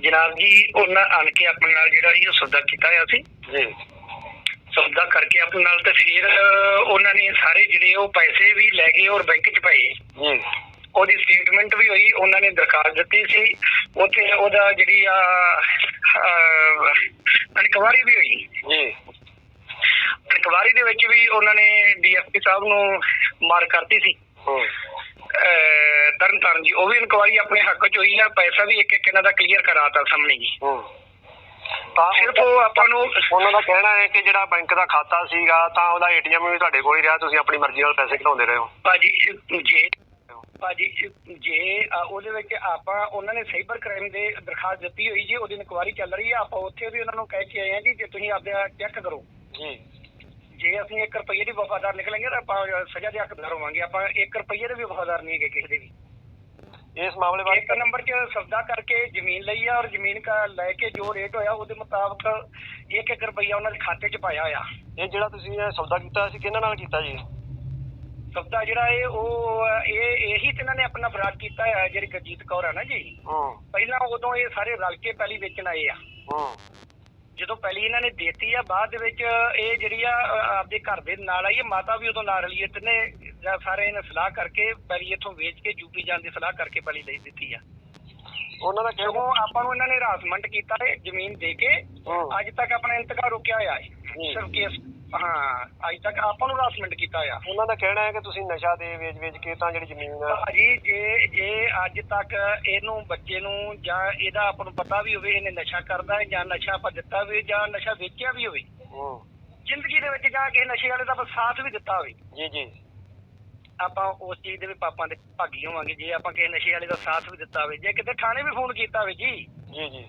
ਜਨਾਬ ਜੀ ਉਹਨਾਂ ਆਣ ਕੇ ਆਪਣੇ ਨਾਲ ਜਿਹੜਾ ਸੀ ਉਹ ਸੌਦਾ ਕੀਤਾ ਹੋਇਆ ਸੀ। ਜੀ। ਸੌਦਾ ਕਰਕੇ ਆਪਣੇ ਨਾਲ ਤੇ ਫਿਰ ਉਹਨਾਂ ਨੇ ਸਾਰੇ ਜਿਹੜੇ ਉਹ ਪੈਸੇ ਵੀ ਲੈ ਗਏ ਔਰ ਬੈਂਕ 'ਚ ਪਏ। ਉਹਦੀ ਸਟੇਟਮੈਂਟ ਵੀ ਹੋਈ ਉਹਨਾਂ ਨੇ ਦਰਖਾਸਤ ਦਿੱਤੀ ਸੀ। ਉੱਥੇ ਉਹਦਾ ਜਿਹੜੀ ਆ ਇਨਕੁਆਰੀ ਵੀ ਹੋਈ। ਜੀ ਇਨਕੁਆਰੀ ਦੇ ਵਿੱਚ ਵੀ ਉਹਨਾਂ ਨੇ ਡੀਐਸਪੀ ਸਾਹਿਬ ਨੂੰ ਮਾਰ ਕਰਤੀ ਸੀ। ਹੂੰ। ਅਹ, ਤਰਨਤਾਰਨ ਜੀ ਉਹ ਵੀ ਇਨਕੁਆਰੀ ਆਪਣੇ ਹੱਕ ਚ ਹੋਈ ਆ ਪੈਸਾ ਵੀ ਇੱਕ ਇੱਕ ਇਹਨਾਂ ਦਾ ਕਲੀਅਰ ਕਰਾਤਾ ਸਾਹਮਣੇ ਜੀ। ਹੂੰ। ਤਾਂ ਸਿਰਫ ਉਹ ਆਪਾਂ ਨੂੰ ਉਹਨਾਂ ਦਾ ਕਹਿਣਾ ਹੈ ਕਿ ਜਿਹੜਾ ਬੈਂਕ ਦਾ ਖਾਤਾ ਸੀਗਾ ਤਾਂ ਉਹਦਾ ਏਟੀਐਮ ਵੀ ਤੁਹਾਡੇ ਕੋਲ ਹੀ ਰਿਹਾ ਤੁਸੀਂ ਆਪਣੀ ਮਰਜ਼ੀ ਨਾਲ ਪੈਸੇ ਕਢਾਉਂਦੇ ਰਹੇ ਹੋ। ਭਾਜੀ ਜੇ ਭਾਜੀ ਜੇ ਅ, ਉਹਦੇ ਵਿੱਚ ਆਪਾਂ ਉਹਨਾਂ ਨੇ ਸਾਈਬਰ ਕ੍ਰਾਈਮ ਦੇ ਦਰਖਾਸਤ ਦਿੱਤੀ ਹੋਈ ਜੀ ਉਹਦੀ ਇਨਕੁਆਰੀ ਚੱਲ ਰਹੀ ਆ ਆਪਾਂ ਉੱਥੇ ਵੀ ਉਹਨਾਂ ਨੂੰ ਕਹਿ ਕੇ ਆਏ ਆ ਜੀ ਜੇ ਤੁਸੀਂ ਆਪਦੇ ਚੈੱਕ ਕਰੋ। ਜੀ। ਜੇ ਅਸੀਂ 1 ਰੁਪਏ ਦੀ ਵਫਾਦਾਰ ਨਿਕਲਾਂਗੇ ਤਾਂ ਆਪਾਂ ਸਜ਼ਾ ਦੇ ਹੱਕਦਾਰ ਹੋਵਾਂਗੇ ਆਪਾਂ 1 ਰੁਪਏ ਦੇ ਵੀ ਵਫਾਦਾਰ ਨਹੀਂ ਹੈਗੇ ਕਿਸੇ ਦੇ ਵੀ। ਇਸ ਮਾਮਲੇ ਬਾਰੇ ਇੱਕ ਨੰਬਰ 'ਚ ਸੌਦਾ ਕਰਕੇ ਜ਼ਮੀਨ ਲਈ ਆ ਔਰ ਜ਼ਮੀਨ ਕਾ ਲੈ ਕੇ ਜੋ ਰੇਟ ਹੋਇਆ ਉਹਦੇ ਮੁਤਾਬਕ 1-1 ਰੁਪਈਆ ਉਹਨਾਂ ਦੇ ਖਾਤੇ 'ਚ ਪਾਇਆ ਹੋਇਆ। ਇਹ ਜਿਹੜਾ ਤੁਸੀਂ ਇਹ ਸੌਦਾ ਕੀਤਾ ਸੀ ਕਿਹਨਾਂ ਨਾਲ ਕੀਤਾ ਜੀ? ਸੌਦਾ ਜਿਹੜਾ ਇਹ ਉਹ ਇਹ ਇਹੀ ਤੇ ਇਹਨਾਂ ਨੇ ਆਪਣਾ ਬਰਾਦ ਕੀਤਾ ਹੈ ਜਿਹੜੀ ਗਰਜੀਤ ਕੌਰ ਹੈ ਨਾ ਜੀ। ਹੂੰ। ਪਹਿਲਾਂ ਉਦੋਂ ਇਹ ਸਾਰੇ ਰਲ ਕੇ ਪਹਿਲੀ ਵੇਚਣ ਆਏ ਆ। ਹੂੰ। ਜਦੋਂ ਪਹਿਲੀ ਇਹਨਾਂ ਨੇ ਦੇਤੀ ਆ ਬਾਅਦ ਦੇ ਵਿੱਚ ਇਹ ਜਿਹੜੀ ਆ ਆਪਦੇ ਘਰ ਦੇ ਨਾਲ ਆਈ ਮਾਤਾ ਵੀ ਉਦੋਂ ਨਾਲ ਰਲੀ ਤਿੰਨੇ ਸਾਰੇ ਇਹਨਾਂ ਸਲਾਹ ਕਰਕੇ ਪਹਿਲੀ ਇੱਥੋਂ ਵੇਚ ਕੇ ਯੂਪੀ ਜਾਣ ਦੀ ਸਲਾਹ ਕਰਕੇ ਪਹਿਲੀ ਲਈ ਦਿੱਤੀ ਆ ਉਹਨਾਂ ਦਾ ਸਗੋਂ ਆਪਾਂ ਨੂੰ ਇਹਨਾਂ ਨੇ ਹਰਾਸਮੈਂਟ ਕੀਤਾ ਹੈ ਜ਼ਮੀਨ ਦੇ ਕੇ। ਅੱਜ ਤੱਕ ਆਪਣਾ ਇੰਤਕਾਲ ਰੁਕਿਆ ਹੋਇਆ ਹੂੰ। ਸਿਰਫ ਕੇਸ ਹਾਂ ਅੱਜ ਤੱਕ ਆਪਾਂ ਨੂੰ ਹਰਾਸਮੈਂਟ ਕੀਤਾ ਹੋਇਆ ਉਹਨਾਂ ਦਾ ਕਹਿਣਾ ਹੈ ਕਿ ਤੁਸੀਂ ਨਸ਼ਾ ਦੇ ਵੇਚ ਵੇਚ ਕੇ ਤਾਂ ਜਿਹੜੀ ਜ਼ਮੀਨ ਆ ਭਾਜੀ ਜੇ ਜੇ ਅੱਜ ਤੱਕ ਇਹਨੂੰ ਬੱਚੇ ਨੂੰ ਜਾਂ ਇਹਦਾ ਆਪਾਂ ਨੂੰ ਪਤਾ ਵੀ ਹੋਵੇ ਇਹਨੇ ਨਸ਼ਾ ਕਰਦਾ ਹੈ ਜਾਂ ਨਸ਼ਾ ਆਪਾਂ ਦਿੱਤਾ ਵੀ ਜਾਂ ਨਸ਼ਾ ਵੇਚਿਆ ਵੀ ਹੋਵੇ। ਹੂੰ। ਜ਼ਿੰਦਗੀ ਦੇ ਵਿੱਚ ਜਾਂ ਕਿਸੇ ਨਸ਼ੇ ਵਾਲੇ ਦਾ ਆਪਾਂ ਸਾਥ ਵੀ ਦਿੱਤਾ ਹੋਵੇ। ਜੀ ਜੀ। ਆਪਾਂ ਉਸ ਚੀਜ਼ ਦੇ ਵੀ ਪਾਪਾਂ ਦੇ ਭਾਗੀ ਹੋਵਾਂਗੇ ਜੇ ਆਪਾਂ ਕਿਸੇ ਨਸ਼ੇ ਵਾਲੇ ਦਾ ਸਾਥ ਵੀ ਦਿੱਤਾ ਹੋਵੇ। ਜੇ ਕਿਤੇ ਥਾਣੇ ਵੀ ਫੋਨ ਕੀਤਾ ਹੋਵੇ ਜੀ। ਜੀ ਜੀ।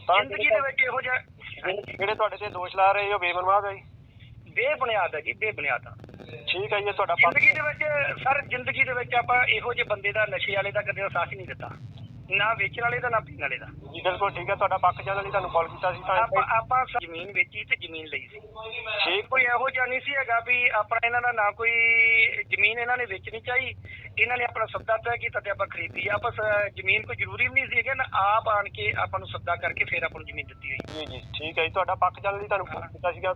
ਜ਼ਿੰਦਗੀ ਦੇ ਵਿੱਚ ਇਹੋ ਜਿਹਾ ਜਿਹੜੇ ਜਿਹੜੇ ਤੁਹਾਡੇ ਤੇ ਦੋਸ਼ ਲਾ ਰਹੇ ਹੋ ਬੇਮਨਵਾਦ ਹੈ ਜੀ ਬੇਬੁਨਿਆਦ ਹੈ ਜੀ ਬੇਬੁਨਿਆਦ ਆ। ਠੀਕ ਹੈ ਜੀ ਇਹ ਤੁਹਾਡਾ ਪੱਖ ਜ਼ਿੰਦਗੀ ਦੇ ਵਿੱਚ ਸਰ ਜ਼ਿੰਦਗੀ ਦੇ ਵਿੱਚ ਆਪਾਂ ਇਹੋ ਜਿਹੇ ਬੰਦੇ ਦਾ ਨਸ਼ੇ ਵਾਲੇ ਦਾ ਕਦੇ ਸਾਥ ਹੀ ਨਹੀਂ ਦਿੱਤਾ। ਨਾ ਵੇਚਣ ਵਾਲੇ ਦਾ ਨਾ ਪੀਣ ਵਾਲੇ ਦਾ। ਜੀ ਬਿਲਕੁਲ ਠੀਕ ਹੈ ਤੁਹਾਡਾ ਪੱਖ ਚੱਲਣ ਲਈ ਤੁਹਾਨੂੰ ਕਾਲ ਕੀਤਾ ਸੀ ਤਾਂ ਆਪਾਂ ਆਪਾਂ ਜ਼ਮੀਨ ਵੇਚੀ ਤੇ ਜ਼ਮੀਨ ਲਈ ਸੀ। ਠੀਕ। ਕੋਈ ਇਹੋ ਜਿਹਾ ਨਹੀਂ ਸੀ ਹੈਗਾ ਵੀ ਆਪਣਾ ਇਹਨਾਂ ਦਾ ਨਾ ਕੋਈ ਜ਼ਮੀਨ ਇਹਨਾਂ ਨੇ ਵੇਚਣੀ ਚਾਹੀ ਇਹਨਾਂ ਨੇ ਆਪਣਾ ਸੌਦਾ ਤੈਅ ਕੀਤਾ ਤੇ ਆਪਾਂ ਖਰੀਦੀ। ਆਪਾਂ ਜ਼ਮੀਨ ਕੋਈ ਜ਼ਰੂਰੀ ਵੀ ਨਹੀਂ ਸੀ ਹੈਗਾ ਨਾ ਆਪ ਆਣ ਕੇ ਆਪਾਂ ਨੂੰ ਸੌਦਾ ਕਰਕੇ ਫਿਰ ਆਪਾਂ ਨੂੰ ਜ਼ਮੀਨ ਦਿੱਤੀ ਹੋਈ। ਜੀ ਜੀ ਠੀਕ ਹੈ ਜੀ ਤੁਹਾਡਾ ਪੱਖ ਚੱਲਣ ਲਈ ਤੁਹਾਨੂੰ ਫੋਨ ਕੀਤਾ ਸੀਗਾ।